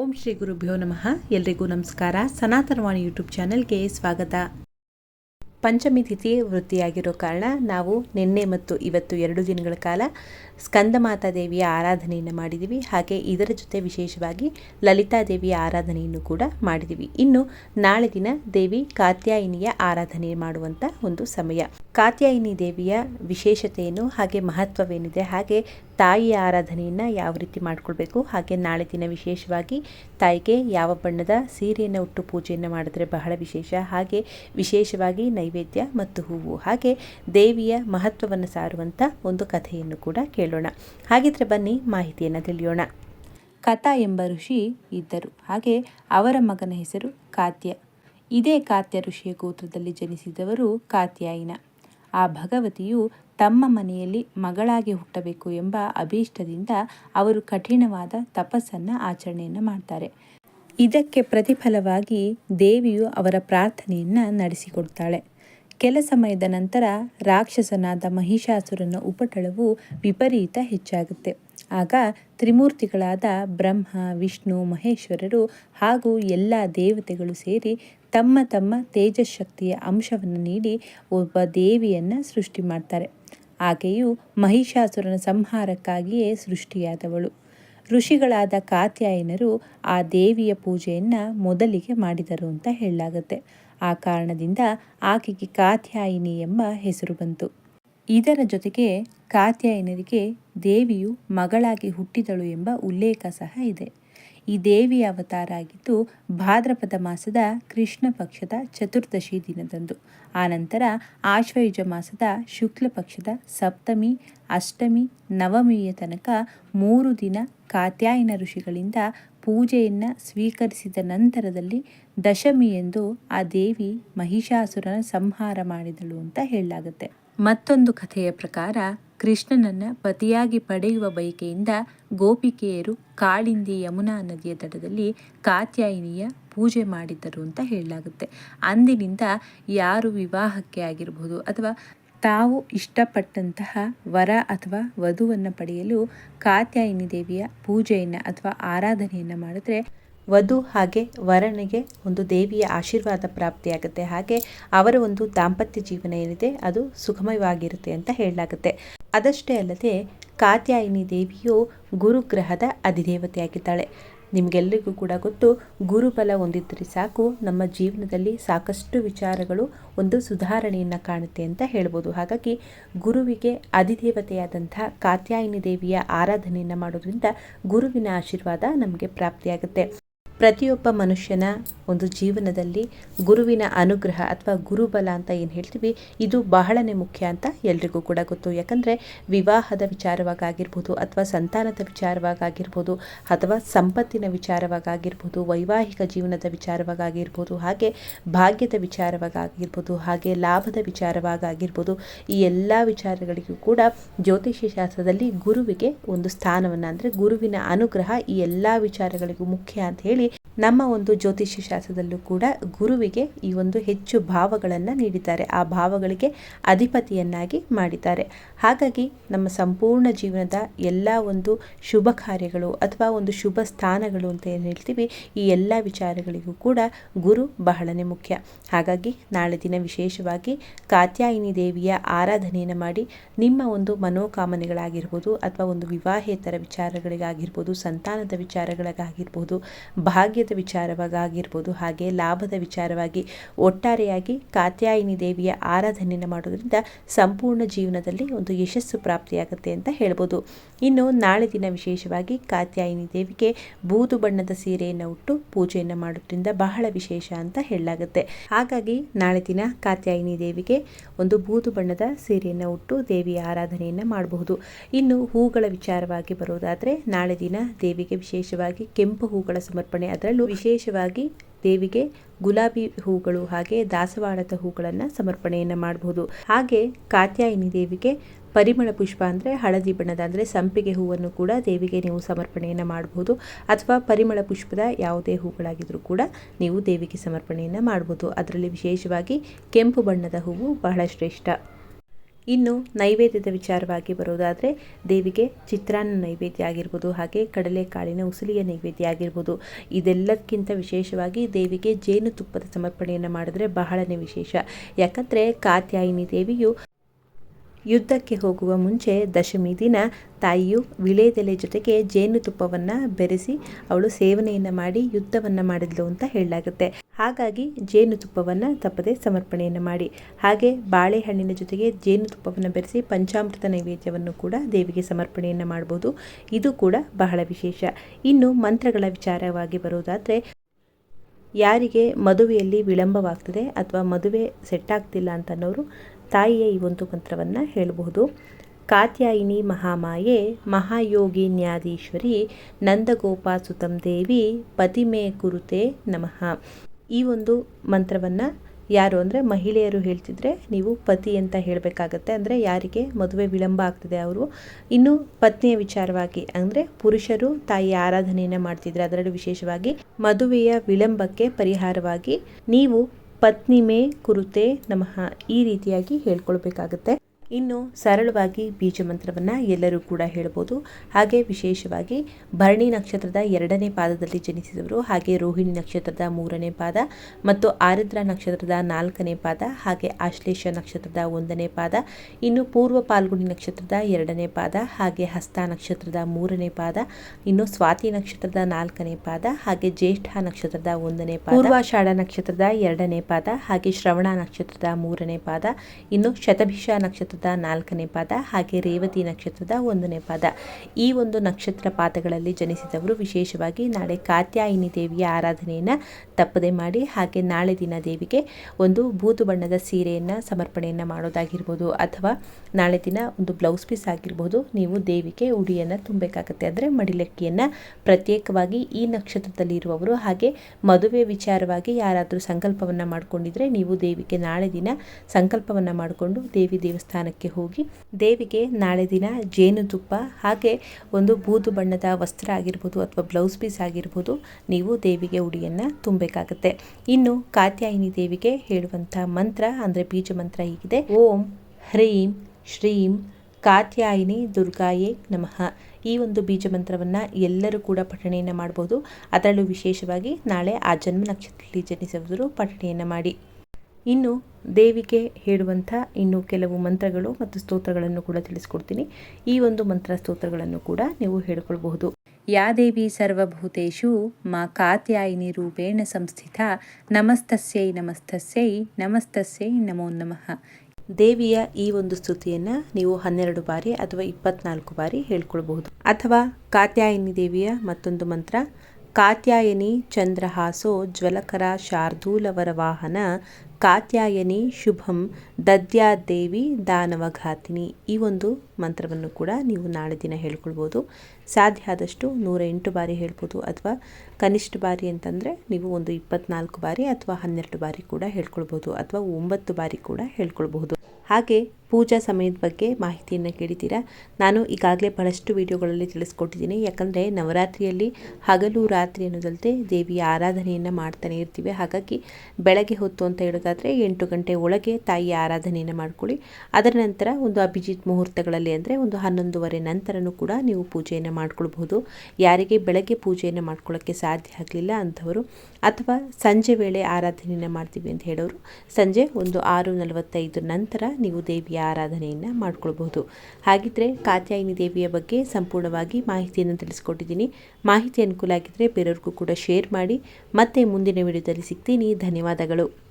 ಓಂ ಶ್ರೀ ಗುರುಭ್ಯೋ ನಮಃ. ಎಲ್ರಿಗೂ ನಮಸ್ಕಾರ. ಸನಾತನವಾಣಿ ಯೂಟ್ಯೂಬ್ ಚಾನೆಲ್ಗೆ ಸ್ವಾಗತ. ಪಂಚಮಿ ತಿಥಿ ವೃತ್ತಿಯಾಗಿರೋ ಕಾರಣ ನಾವು ನಿನ್ನೆ ಮತ್ತು ಇವತ್ತು ಎರಡು ದಿನಗಳ ಕಾಲ ಸ್ಕಂದಮಾತಾ ದೇವಿಯ ಆರಾಧನೆಯನ್ನು ಮಾಡಿದ್ದೀವಿ ಹಾಗೆ ಇದರ ಜೊತೆ ವಿಶೇಷವಾಗಿ ಲಲಿತಾ ದೇವಿಯ ಆರಾಧನೆಯನ್ನು ಕೂಡ ಮಾಡಿದ್ದೀವಿ ಇನ್ನು ನಾಳೆ ದಿನ ದೇವಿ ಕಾತ್ಯಾಯಿನಿಯ ಆರಾಧನೆ ಮಾಡುವಂಥ ಒಂದು ಸಮಯ. ಕಾತ್ಯಾಯಿನಿ ದೇವಿಯ ವಿಶೇಷತೆಯನ್ನು ಹಾಗೆ ಮಹತ್ವವೇನಿದೆ, ಹಾಗೆ ತಾಯಿಯ ಆರಾಧನೆಯನ್ನು ಯಾವ ರೀತಿ ಮಾಡಿಕೊಳ್ಬೇಕು? ಹಾಗೆ ನಾಳೆ ದಿನ ವಿಶೇಷವಾಗಿ ತಾಯಿಗೆ ಯಾವ ಬಣ್ಣದ ಸೀರೆಯನ್ನು ಉಟ್ಟು ಪೂಜೆಯನ್ನು ಮಾಡಿದ್ರೆ ಬಹಳ ವಿಶೇಷ? ಹಾಗೆ ವಿಶೇಷವಾಗಿ ನೈವೇದ್ಯ ಮತ್ತು ಹೂವು. ಹಾಗೆ ದೇವಿಯ ಮಹತ್ವವನ್ನು ಸಾರುವಂಥ ಒಂದು ಕಥೆಯನ್ನು ಕೂಡ ಕೇಳೋಣ. ಹಾಗಿದ್ರೆ ಬನ್ನಿ ಮಾಹಿತಿಯನ್ನು ತಿಳಿಯೋಣ. ಕಥಾ ಎಂಬ ಋಷಿ ಇದ್ದರು. ಹಾಗೆ ಅವರ ಮಗನ ಹೆಸರು ಕಾತ್ಯ. ಇದೇ ಕಾತ್ಯ ಋಷಿಯ ಗೋತ್ರದಲ್ಲಿ ಜನಿಸಿದವರು ಕಾತ್ಯಾಯಿನ. ಆ ಭಗವತಿಯು ತಮ್ಮ ಮನೆಯಲ್ಲಿ ಮಗಳಾಗಿ ಹುಟ್ಟಬೇಕು ಎಂಬ ಅಭೀಷ್ಟದಿಂದ ಅವರು ಕಠಿಣವಾದ ತಪಸ್ಸನ್ನು, ಆಚರಣೆಯನ್ನು ಮಾಡ್ತಾರೆ. ಇದಕ್ಕೆ ಪ್ರತಿಫಲವಾಗಿ ದೇವಿಯು ಅವರ ಪ್ರಾರ್ಥನೆಯನ್ನು ನಡೆಸಿಕೊಡ್ತಾಳೆ. ಕೆಲ ಸಮಯದ ನಂತರ ರಾಕ್ಷಸನಾದ ಮಹಿಷಾಸುರನ ಉಪಟಳವು ವಿಪರೀತ ಹೆಚ್ಚಾಗುತ್ತೆ. ಆಗ ತ್ರಿಮೂರ್ತಿಗಳಾದ ಬ್ರಹ್ಮ, ವಿಷ್ಣು, ಮಹೇಶ್ವರರು ಹಾಗೂ ಎಲ್ಲ ದೇವತೆಗಳು ಸೇರಿ ತಮ್ಮ ತಮ್ಮ ತೇಜಶಕ್ತಿಯ ಅಂಶವನ್ನು ನೀಡಿ ಒಬ್ಬ ದೇವಿಯನ್ನು ಸೃಷ್ಟಿ ಮಾಡ್ತಾರೆ. ಆಕೆಯು ಮಹಿಷಾಸುರನ ಸಂಹಾರಕ್ಕಾಗಿಯೇ ಸೃಷ್ಟಿಯಾದವಳು. ಋಷಿಗಳಾದ ಕಾತ್ಯಾಯನರು ಆ ದೇವಿಯ ಪೂಜೆಯನ್ನು ಮೊದಲಿಗೆ ಮಾಡಿದರು ಅಂತ ಹೇಳಲಾಗುತ್ತೆ. ಆ ಕಾರಣದಿಂದ ಆಕೆಗೆ ಕಾತ್ಯಾಯಿನಿ ಎಂಬ ಹೆಸರು ಬಂತು. ಇದರ ಜೊತೆಗೆ ಕಾತ್ಯಾಯನರಿಗೆ ದೇವಿಯು ಮಗಳಾಗಿ ಹುಟ್ಟಿದಳು ಎಂಬ ಉಲ್ಲೇಖ ಸಹ ಇದೆ. ಈ ದೇವಿಯ ಅವತಾರ ಆಗಿದ್ದು ಭಾದ್ರಪದ ಮಾಸದ ಕೃಷ್ಣ ಪಕ್ಷದ ಚತುರ್ದಶಿ ದಿನದಂದು. ಆನಂತರ ಆಶ್ವಯುಜ ಮಾಸದ ಶುಕ್ಲ ಪಕ್ಷದ ಸಪ್ತಮಿ, ಅಷ್ಟಮಿ, ನವಮಿಯ ತನಕ ಮೂರು ದಿನ ಕಾತ್ಯಾಯನ ಋಷಿಗಳಿಂದ ಪೂಜೆಯನ್ನು ಸ್ವೀಕರಿಸಿದ ನಂತರದಲ್ಲಿ ದಶಮಿ ಎಂದು ಆ ದೇವಿ ಮಹಿಷಾಸುರನ ಸಂಹಾರ ಮಾಡಿದಳು ಅಂತ ಹೇಳಲಾಗುತ್ತೆ. ಮತ್ತೊಂದು ಕಥೆಯ ಪ್ರಕಾರ ಕೃಷ್ಣನನ್ನು ಪತಿಯಾಗಿ ಪಡೆಯುವ ಬಯಕೆಯಿಂದ ಗೋಪಿಕೆಯರು ಕಾಳಿಂದಿ ಯಮುನಾ ನದಿಯ ದಡದಲ್ಲಿ ಕಾತ್ಯಾಯಿನಿಯ ಪೂಜೆ ಮಾಡಿದ್ದರು ಅಂತ ಹೇಳಲಾಗುತ್ತೆ. ಅಂದಿನಿಂದ ಯಾರು ವಿವಾಹಕ್ಕೆ ಆಗಿರಬಹುದು ಅಥವಾ ತಾವು ಇಷ್ಟಪಟ್ಟಂತಹ ವರ ಅಥವಾ ವಧುವನ್ನು ಪಡೆಯಲು ಕಾತ್ಯಾಯಿನಿ ದೇವಿಯ ಪೂಜೆಯನ್ನು ಅಥವಾ ಆರಾಧನೆಯನ್ನು ಮಾಡಿದ್ರೆ ವಧು ಹಾಗೆ ವರನಿಗೆ ಒಂದು ದೇವಿಯ ಆಶೀರ್ವಾದ ಪ್ರಾಪ್ತಿಯಾಗುತ್ತೆ. ಹಾಗೆ ಅವರ ಒಂದು ದಾಂಪತ್ಯ ಜೀವನ ಏನಿದೆ, ಅದು ಸುಗಮವಾಗಿರುತ್ತೆ ಅಂತ ಹೇಳಲಾಗುತ್ತೆ. ಅದಷ್ಟೇ ಅಲ್ಲದೆ ಕಾತ್ಯಾಯಿನಿ ದೇವಿಯು ಗುರುಗ್ರಹದ ಅಧಿದೇವತೆಯಾಗಿದ್ದಾಳೆ. ನಿಮಗೆಲ್ಲರಿಗೂ ಕೂಡ ಗೊತ್ತು, ಗುರುಬಲ ಹೊಂದಿದ್ದರೆ ಸಾಕು, ನಮ್ಮ ಜೀವನದಲ್ಲಿ ಸಾಕಷ್ಟು ವಿಚಾರಗಳು ಒಂದು ಸುಧಾರಣೆಯನ್ನು ಕಾಣುತ್ತೆ ಅಂತ ಹೇಳ್ಬೋದು. ಹಾಗಾಗಿ ಗುರುವಿಗೆ ಅಧಿದೇವತೆಯಾದಂಥ ಕಾತ್ಯಾಯಿನಿ ದೇವಿಯ ಆರಾಧನೆಯನ್ನು ಮಾಡೋದ್ರಿಂದ ಗುರುವಿನ ಆಶೀರ್ವಾದ ನಮಗೆ ಪ್ರಾಪ್ತಿಯಾಗುತ್ತೆ. ಪ್ರತಿಯೊಬ್ಬ ಮನುಷ್ಯನ ಒಂದು ಜೀವನದಲ್ಲಿ ಗುರುವಿನ ಅನುಗ್ರಹ ಅಥವಾ ಗುರುಬಲ ಅಂತ ಏನು ಹೇಳ್ತೀವಿ, ಇದು ಬಹಳನೇ ಮುಖ್ಯ ಅಂತ ಎಲ್ರಿಗೂ ಕೂಡ ಗೊತ್ತು. ಯಾಕಂದರೆ ವಿವಾಹದ ವಿಚಾರವಾಗಿರ್ಬೋದು ಅಥವಾ ಸಂತಾನದ ವಿಚಾರವಾಗಿರ್ಬೋದು ಅಥವಾ ಸಂಪತ್ತಿನ ವಿಚಾರವಾಗಿರ್ಬೋದು ವೈವಾಹಿಕ ಜೀವನದ ವಿಚಾರವಾಗಿರ್ಬೋದು ಹಾಗೆ ಭಾಗ್ಯದ ವಿಚಾರವಾಗಿರ್ಬೋದು ಹಾಗೆ ಲಾಭದ ವಿಚಾರವಾಗಿರ್ಬೋದು ಈ ಎಲ್ಲ ವಿಚಾರಗಳಿಗೂ ಕೂಡ ಜ್ಯೋತಿಷ್ಯ ಶಾಸ್ತ್ರದಲ್ಲಿ ಗುರುವಿಗೆ ಒಂದು ಸ್ಥಾನವನ್ನು, ಅಂದರೆ ಗುರುವಿನ ಅನುಗ್ರಹ ಈ ಎಲ್ಲ ವಿಚಾರಗಳಿಗೂ ಮುಖ್ಯ ಅಂತ ಹೇಳಿ ನಮ್ಮ ಒಂದು ಜ್ಯೋತಿಷ್ಯ ಶಾಸ್ತ್ರದಲ್ಲೂ ಕೂಡ ಗುರುವಿಗೆ ಈ ಒಂದು ಹೆಚ್ಚು ಭಾವಗಳನ್ನು ನೀಡಿದ್ದಾರೆ. ಆ ಭಾವಗಳಿಗೆ ಅಧಿಪತಿಯನ್ನಾಗಿ ಮಾಡಿದ್ದಾರೆ. ಹಾಗಾಗಿ ನಮ್ಮ ಸಂಪೂರ್ಣ ಜೀವನದ ಎಲ್ಲ ಒಂದು ಶುಭ ಕಾರ್ಯಗಳು ಅಥವಾ ಒಂದು ಶುಭ ಸ್ಥಾನಗಳು ಅಂತ ಏನು ಹೇಳ್ತೀವಿ, ಈ ಎಲ್ಲ ವಿಚಾರಗಳಿಗೂ ಕೂಡ ಗುರು ಬಹಳನೇ ಮುಖ್ಯ. ಹಾಗಾಗಿ ನಾಳೆ ದಿನ ವಿಶೇಷವಾಗಿ ಕಾತ್ಯಾಯಿನಿ ದೇವಿಯ ಆರಾಧನೆಯನ್ನು ಮಾಡಿ, ನಿಮ್ಮ ಒಂದು ಮನೋಕಾಮನೆಗಳಾಗಿರ್ಬೋದು ಅಥವಾ ಒಂದು ವಿವಾಹೇತರ ವಿಚಾರಗಳಿಗಾಗಿರ್ಬೋದು, ಸಂತಾನದ ವಿಚಾರಗಳಿಗಾಗಿರ್ಬೋದು ಭಾಗ್ಯ ವಿಚಾರವಾಗಿ ಆಗಿರ್ಬೋದು ಹಾಗೆ ಲಾಭದ ವಿಚಾರವಾಗಿ ಒಟ್ಟಾರೆಯಾಗಿ ಕಾತ್ಯಾಯಿನಿ ದೇವಿಯ ಆರಾಧನೆಯನ್ನು ಮಾಡೋದ್ರಿಂದ ಸಂಪೂರ್ಣ ಜೀವನದಲ್ಲಿ ಒಂದು ಯಶಸ್ಸು ಪ್ರಾಪ್ತಿಯಾಗುತ್ತೆ ಅಂತ ಹೇಳ್ಬೋದು. ಇನ್ನು ನಾಳೆ ದಿನ ವಿಶೇಷವಾಗಿ ಕಾತ್ಯಾಯಿನಿ ದೇವಿಗೆ ಬೂದು ಬಣ್ಣದ ಸೀರೆಯನ್ನು ಉಟ್ಟು ಪೂಜೆಯನ್ನು ಮಾಡೋದ್ರಿಂದ ಬಹಳ ವಿಶೇಷ ಅಂತ ಹೇಳಲಾಗುತ್ತೆ. ಹಾಗಾಗಿ ನಾಳೆ ದಿನ ಕಾತ್ಯಾಯಿನಿ ದೇವಿಗೆ ಒಂದು ಬೂದು ಬಣ್ಣದ ಸೀರೆಯನ್ನು ಉಟ್ಟು ದೇವಿಯ ಆರಾಧನೆಯನ್ನು ಮಾಡಬಹುದು. ಇನ್ನು ಹೂಗಳ ವಿಚಾರವಾಗಿ ಬರೋದಾದರೆ ನಾಳೆ ದಿನ ದೇವಿಗೆ ವಿಶೇಷವಾಗಿ ಕೆಂಪು ಹೂಗಳ ಸಮರ್ಪಣೆ, ಅದರಲ್ಲಿ ವಿಶೇಷವಾಗಿ ದೇವಿಗೆ ಗುಲಾಬಿ ಹೂಗಳು ಹಾಗೆ ದಾಸವಾಳದ ಹೂಗಳನ್ನು ಸಮರ್ಪಣೆಯನ್ನು ಮಾಡಬಹುದು ಹಾಗೆ ಕಾತ್ಯಾಯಿನಿ ದೇವಿಗೆ ಪರಿಮಳ ಪುಷ್ಪ ಅಂದರೆ ಹಳದಿ ಬಣ್ಣದ ಅಂದರೆ ಸಂಪಿಗೆ ಹೂವನ್ನು ಕೂಡ ದೇವಿಗೆ ನೀವು ಸಮರ್ಪಣೆಯನ್ನು ಮಾಡಬಹುದು ಅಥವಾ ಪರಿಮಳ ಪುಷ್ಪದ ಯಾವುದೇ ಹೂಗಳಾಗಿದ್ದರೂ ಕೂಡ ನೀವು ದೇವಿಗೆ ಸಮರ್ಪಣೆಯನ್ನು ಮಾಡಬಹುದು ಅದರಲ್ಲಿ ವಿಶೇಷವಾಗಿ ಕೆಂಪು ಬಣ್ಣದ ಹೂವು ಬಹಳ ಶ್ರೇಷ್ಠ. ಇನ್ನು ನೈವೇದ್ಯದ ವಿಚಾರವಾಗಿ ಬರೋದಾದರೆ ದೇವಿಗೆ ಚಿತ್ರಾನ್ನ ನೈವೇದ್ಯ ಆಗಿರ್ಬೋದು, ಹಾಗೆ ಕಡಲೆಕಾಳಿನ ಉಸಿಲಿಯ ನೈವೇದ್ಯ ಆಗಿರ್ಬೋದು. ಇದೆಲ್ಲಕ್ಕಿಂತ ವಿಶೇಷವಾಗಿ ದೇವಿಗೆ ಜೇನುತುಪ್ಪದ ಸಮರ್ಪಣೆಯನ್ನು ಮಾಡಿದ್ರೆ ಬಹಳನೇ ವಿಶೇಷ. ಯಾಕಂದರೆ ಕಾತ್ಯಾಯಿನಿ ದೇವಿಯು ಯುದ್ಧಕ್ಕೆ ಹೋಗುವ ಮುಂಚೆ ದಶಮಿ ದಿನ ತಾಯಿಯು ವಿಳೆದೆಲೆ ಜೊತೆಗೆ ಜೇನುತುಪ್ಪವನ್ನು ಬೆರೆಸಿ ಅವಳು ಸೇವನೆಯನ್ನು ಮಾಡಿ ಯುದ್ಧವನ್ನು ಮಾಡಿದ್ಲು ಅಂತ ಹೇಳಲಾಗುತ್ತೆ. ಹಾಗಾಗಿ ಜೇನುತುಪ್ಪವನ್ನು ತಪ್ಪದೆ ಸಮರ್ಪಣೆಯನ್ನು ಮಾಡಿ. ಹಾಗೆ ಬಾಳೆಹಣ್ಣಿನ ಜೊತೆಗೆ ಜೇನುತುಪ್ಪವನ್ನು ಬೆರೆಸಿ ಪಂಚಾಮೃತ ನೈವೇದ್ಯವನ್ನು ಕೂಡ ದೇವಿಗೆ ಸಮರ್ಪಣೆಯನ್ನು ಮಾಡ್ಬೋದು. ಇದು ಕೂಡ ಬಹಳ ವಿಶೇಷ. ಇನ್ನು ಮಂತ್ರಗಳ ವಿಚಾರವಾಗಿ ಬರೋದಾದರೆ, ಯಾರಿಗೆ ಮದುವೆಯಲ್ಲಿ ವಿಳಂಬವಾಗ್ತದೆ ಅಥವಾ ಮದುವೆ ಸೆಟ್ ಆಗ್ತಿಲ್ಲ ಅಂತನೋರು ತಾಯಿಯ ಈ ಒಂದು ಮಂತ್ರವನ್ನು ಹೇಳಬಹುದು. ಕಾತ್ಯಾಯಿನಿ ಮಹಾಮಾಯೆ ಮಹಾಯೋಗಿ ನ್ಯಾದೀಶ್ವರಿ ನಂದಗೋಪಾ ಸುತಂ ದೇವಿ ಪತಿಮೆ ಕುರುತೆ ನಮಃ. ಈ ಒಂದು ಮಂತ್ರವನ್ನು ಯಾರು ಅಂದರೆ ಮಹಿಳೆಯರು ಹೇಳ್ತಿದ್ರೆ ನೀವು ಪತಿ ಅಂತ ಹೇಳಬೇಕಾಗತ್ತೆ. ಅಂದರೆ ಯಾರಿಗೆ ಮದುವೆ ವಿಳಂಬ ಆಗ್ತದೆ ಅವರು. ಇನ್ನು ಪತ್ನಿಯ ವಿಚಾರವಾಗಿ ಅಂದರೆ ಪುರುಷರು ತಾಯಿಯ ಆರಾಧನೆಯನ್ನು ಮಾಡ್ತಿದ್ರೆ ಅದರಲ್ಲೂ ವಿಶೇಷವಾಗಿ ಮದುವೆಯ ವಿಳಂಬಕ್ಕೆ ಪರಿಹಾರವಾಗಿ ನೀವು ಪತ್ನಿಮೇ ಕುರುತೆ ನಮಃ ಈ ರೀತಿಯಾಗಿ ಹೇಳ್ಕೊಳ್ಬೇಕಾಗತ್ತೆ. ಇನ್ನು ಸರಳವಾಗಿ ಬೀಜ ಮಂತ್ರವನ್ನು ಎಲ್ಲರೂ ಕೂಡ ಹೇಳ್ಬೋದು. ಹಾಗೆ ವಿಶೇಷವಾಗಿ ಭರಣಿ ನಕ್ಷತ್ರದ ಎರಡನೇ ಪಾದದಲ್ಲಿ ಜನಿಸಿದವರು, ಹಾಗೆ ರೋಹಿಣಿ ನಕ್ಷತ್ರದ ಮೂರನೇ ಪಾದ ಮತ್ತು ಆರಿದ್ರ ನಕ್ಷತ್ರದ ನಾಲ್ಕನೇ ಪಾದ, ಹಾಗೆ ಆಶ್ಲೇಷ ನಕ್ಷತ್ರದ ಒಂದನೇ ಪಾದ, ಇನ್ನು ಪೂರ್ವ ಪಾಲ್ಗುಣಿ ನಕ್ಷತ್ರದ ಎರಡನೇ ಪಾದ, ಹಾಗೆ ಹಸ್ತ ನಕ್ಷತ್ರದ ಮೂರನೇ ಪಾದ, ಇನ್ನು ಸ್ವಾತಿ ನಕ್ಷತ್ರದ ನಾಲ್ಕನೇ ಪಾದ, ಹಾಗೆ ಜ್ಯೇಷ್ಠ ನಕ್ಷತ್ರದ ಒಂದನೇ ಪಾದ, ಪೂರ್ವಾಷಾಢ ನಕ್ಷತ್ರದ ಎರಡನೇ ಪಾದ, ಹಾಗೆ ಶ್ರವಣ ನಕ್ಷತ್ರದ ಮೂರನೇ ಪಾದ, ಇನ್ನು ಶತಭಿಷ ನಕ್ಷತ್ರ ನಕ್ಷತ್ರದ ನಾಲ್ಕನೇ ಪಾದ ಹಾಗೆ ರೇವತಿ ನಕ್ಷತ್ರದ ಒಂದನೇ ಪಾದ. ಈ ಒಂದು ನಕ್ಷತ್ರ ಪಾದಗಳಲ್ಲಿ ಜನಿಸಿದವರು ವಿಶೇಷವಾಗಿ ನಾಳೆ ಕಾತ್ಯಾಯಿನಿ ದೇವಿಯ ಆರಾಧನೆಯನ್ನು ತಪ್ಪದೆ ಮಾಡಿ ಹಾಗೆ ನಾಳೆ ದಿನ ದೇವಿಗೆ ಒಂದು ಬೂದು ಬಣ್ಣದ ಸೀರೆಯನ್ನು ಸಮರ್ಪಣೆಯನ್ನು ಮಾಡೋದಾಗಿರ್ಬೋದು ಅಥವಾ ನಾಳೆ ದಿನ ಒಂದು ಬ್ಲೌಸ್ ಪೀಸ್ ಆಗಿರ್ಬೋದು ನೀವು ದೇವಿಗೆ ಉಡಿಯನ್ನು ತುಂಬಬೇಕಾಗತ್ತೆ. ಅಂದರೆ ಮಡಿಲಕ್ಕಿಯನ್ನು ಪ್ರತ್ಯೇಕವಾಗಿ ಈ ನಕ್ಷತ್ರದಲ್ಲಿ ಇರುವವರು ಹಾಗೆ ಮದುವೆ ವಿಚಾರವಾಗಿ ಯಾರಾದರೂ ಸಂಕಲ್ಪವನ್ನು ಮಾಡಿಕೊಂಡಿದ್ರೆ ನೀವು ದೇವಿಗೆ ನಾಳೆ ದಿನ ಸಂಕಲ್ಪವನ್ನು ಮಾಡಿಕೊಂಡು ದೇವಿ ದೇವಸ್ಥಾನ ದೇವಸ್ಥಾನಕ್ಕೆ ಹೋಗಿ ದೇವಿಗೆ ನಾಳೆ ದಿನ ಜೇನುತುಪ್ಪ ಹಾಗೆ ಒಂದು ಬೂದು ಬಣ್ಣದ ವಸ್ತ್ರ ಆಗಿರ್ಬೋದು ಅಥವಾ ಬ್ಲೌಸ್ ಪೀಸ್ ಆಗಿರ್ಬೋದು ನೀವು ದೇವಿಗೆ ಉಡಿಯನ್ನು ತುಂಬಬೇಕಾಗತ್ತೆ. ಇನ್ನು ಕಾತ್ಯಾಯಿನಿ ದೇವಿಗೆ ಹೇಳುವಂಥ ಮಂತ್ರ ಅಂದರೆ ಬೀಜ ಮಂತ್ರ ಹೀಗಿದೆ. ಓಂ ಹ್ರೀಂ ಶ್ರೀಂ ಕಾತ್ಯಾಯಿನಿ ದುರ್ಗಾಯೇ ನಮಃ. ಈ ಒಂದು ಬೀಜ ಮಂತ್ರವನ್ನು ಎಲ್ಲರೂ ಕೂಡ ಪಠಣೆಯನ್ನು ಮಾಡ್ಬೋದು. ಅದರಲ್ಲೂ ವಿಶೇಷವಾಗಿ ನಾಳೆ ಆ ಜನ್ಮ ನಕ್ಷತ್ರದಲ್ಲಿ ಜನಿಸುವುದರು ಪಠಣೆಯನ್ನು ಮಾಡಿ. ಇನ್ನು ದೇವಿಗೆ ಹೇಳುವಂಥ ಇನ್ನು ಕೆಲವು ಮಂತ್ರಗಳು ಮತ್ತು ಸ್ತೋತ್ರಗಳನ್ನು ಕೂಡ ತಿಳಿಸ್ಕೊಡ್ತೀನಿ. ಈ ಒಂದು ಮಂತ್ರ ಸ್ತೋತ್ರಗಳನ್ನು ಕೂಡ ನೀವು ಹೇಳ್ಕೊಳ್ಬಹುದು. ಯಾ ದೇವಿ ಸರ್ವಭೂತೇಶು, ಮಾ ಕಾತ್ಯಾಯಿನಿ ರೂಪೇಣ ಸಂಸ್ಥಿತ, ನಮಸ್ತಸ್ಯೈ ನಮಸ್ತಸ್ಯೈ ನಮಸ್ತಸ್ಯೈ ನಮೋ ನಮಃ. ದೇವಿಯ ಈ ಒಂದು ಸ್ತುತಿಯನ್ನು ನೀವು ಹನ್ನೆರಡು ಬಾರಿ ಅಥವಾ ಇಪ್ಪತ್ನಾಲ್ಕು ಬಾರಿ ಹೇಳ್ಕೊಳ್ಬಹುದು. ಅಥವಾ ಕಾತ್ಯಾಯಿನಿ ದೇವಿಯ ಮತ್ತೊಂದು ಮಂತ್ರ, ಕಾತ್ಯಾಯಿನಿ ಚಂದ್ರಹಾಸೋ ಜ್ವಲಕರ ಶಾರ್ದೂಲವರ ವಾಹನ ಕಾತ್ಯಾಯನಿ ಶುಭಂ ದದ್ಯಾದೇವಿ ದಾನವಘಾತಿನಿ. ಈ ಒಂದು ಮಂತ್ರವನ್ನು ಕೂಡ ನೀವು ನಾಳೆ ದಿನ ಹೇಳ್ಕೊಳ್ಬೋದು. ಸಾಧ್ಯ ಆದಷ್ಟು ನೂರ ಎಂಟು ಬಾರಿ ಹೇಳ್ಬೋದು ಅಥವಾ ಕನಿಷ್ಠ ಬಾರಿ ಅಂತಂದರೆ ನೀವು ಒಂದು ಇಪ್ಪತ್ನಾಲ್ಕು ಬಾರಿ ಅಥವಾ ಹನ್ನೆರಡು ಬಾರಿ ಕೂಡ ಹೇಳ್ಕೊಳ್ಬೋದು ಅಥವಾ ಒಂಬತ್ತು ಬಾರಿ ಕೂಡ ಹೇಳ್ಕೊಳ್ಬಹುದು ಹಾಗೆ ಪೂಜಾ ಸಮಯದ ಬಗ್ಗೆ ಮಾಹಿತಿಯನ್ನು ಕೇಳಿದ್ದೀರಾ? ನಾನು ಈಗಾಗಲೇ ಬಹಳಷ್ಟು ವಿಡಿಯೋಗಳಲ್ಲಿ ತಿಳಿಸ್ಕೊಟ್ಟಿದ್ದೀನಿ. ಯಾಕಂದರೆ ನವರಾತ್ರಿಯಲ್ಲಿ ಹಗಲು ರಾತ್ರಿ ಅನ್ನೋದಲ್ಲದೆ ದೇವಿಯ ಆರಾಧನೆಯನ್ನು ಮಾಡ್ತಾನೆ ಇರ್ತೀವಿ. ಹಾಗಾಗಿ ಬೆಳಗ್ಗೆ ಹೊತ್ತು ಅಂತ ಹೇಳೋದಾದರೆ ಎಂಟು ಗಂಟೆ ಒಳಗೆ ತಾಯಿಯ ಆರಾಧನೆಯನ್ನು ಮಾಡ್ಕೊಳ್ಳಿ. ಅದರ ನಂತರ ಒಂದು ಅಭಿಜಿತ್ ಮುಹೂರ್ತಗಳಲ್ಲಿ ಅಂದರೆ ಒಂದು ಹನ್ನೊಂದುವರೆ ನಂತರನೂ ಕೂಡ ನೀವು ಪೂಜೆಯನ್ನು ಮಾಡ್ಕೊಳ್ಬಹುದು. ಯಾರಿಗೆ ಬೆಳಗ್ಗೆ ಪೂಜೆಯನ್ನು ಮಾಡ್ಕೊಳ್ಳೋಕ್ಕೆ ಸಾಧ್ಯ ಆಗಲಿಲ್ಲ ಅಂಥವರು ಅಥವಾ ಸಂಜೆ ವೇಳೆ ಆರಾಧನೆಯನ್ನು ಮಾಡ್ತೀವಿ ಅಂತ ಹೇಳೋರು, ಸಂಜೆ ಒಂದು ಆರು ನಲವತ್ತೈದು ನಂತರ ನೀವು ದೇವಿಯ ಆರಾಧನೆಯನ್ನು ಮಾಡ್ಕೊಳ್ಬಹುದು. ಹಾಗಿದ್ರೆ ಕಾತ್ಯಾಯಿನಿ ದೇವಿಯ ಬಗ್ಗೆ ಸಂಪೂರ್ಣವಾಗಿ ಮಾಹಿತಿಯನ್ನು ತಿಳಿಸ್ಕೊಟ್ಟಿದ್ದೀನಿ. ಮಾಹಿತಿ ಅನುಕೂಲ ಆಗಿದ್ದರೆ ಬೇರೆಯವ್ರಿಗೂ ಕೂಡ ಶೇರ್ ಮಾಡಿ. ಮತ್ತೆ ಮುಂದಿನ ವಿಡಿಯೋದಲ್ಲಿ ಸಿಗ್ತೀನಿ. ಧನ್ಯವಾದಗಳು.